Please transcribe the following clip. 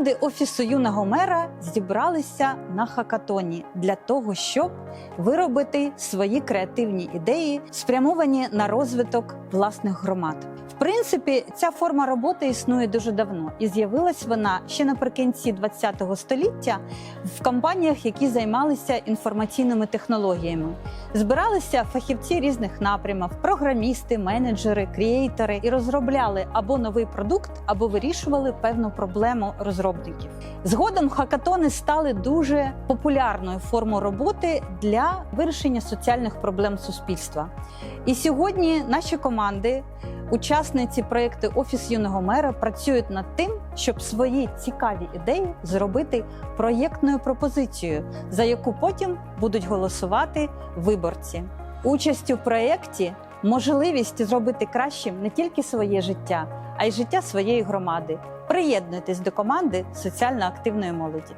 Команди офісу юного мера зібралися на хакатоні для того, щоб виробити свої креативні ідеї, спрямовані на розвиток власних громад. В принципі, ця форма роботи існує дуже давно, і з'явилась вона ще наприкінці ХХ століття в компаніях, які займалися інформаційними технологіями. Збиралися фахівці різних напрямів, програмісти, менеджери, креатори і розробляли або новий продукт, або вирішували певну проблему розробників. Згодом хакатони стали дуже популярною формою роботи для вирішення соціальних проблем суспільства. І сьогодні наші команди, учасниці проєкту Офіс юного мера, працюють над тим, щоб свої цікаві ідеї зробити проєктною пропозицією, за яку потім будуть голосувати виборці. Участь у проєкті можливість зробити кращим не тільки своє життя, а й життя своєї громади. Приєднуйтесь до команди соціально активної молоді.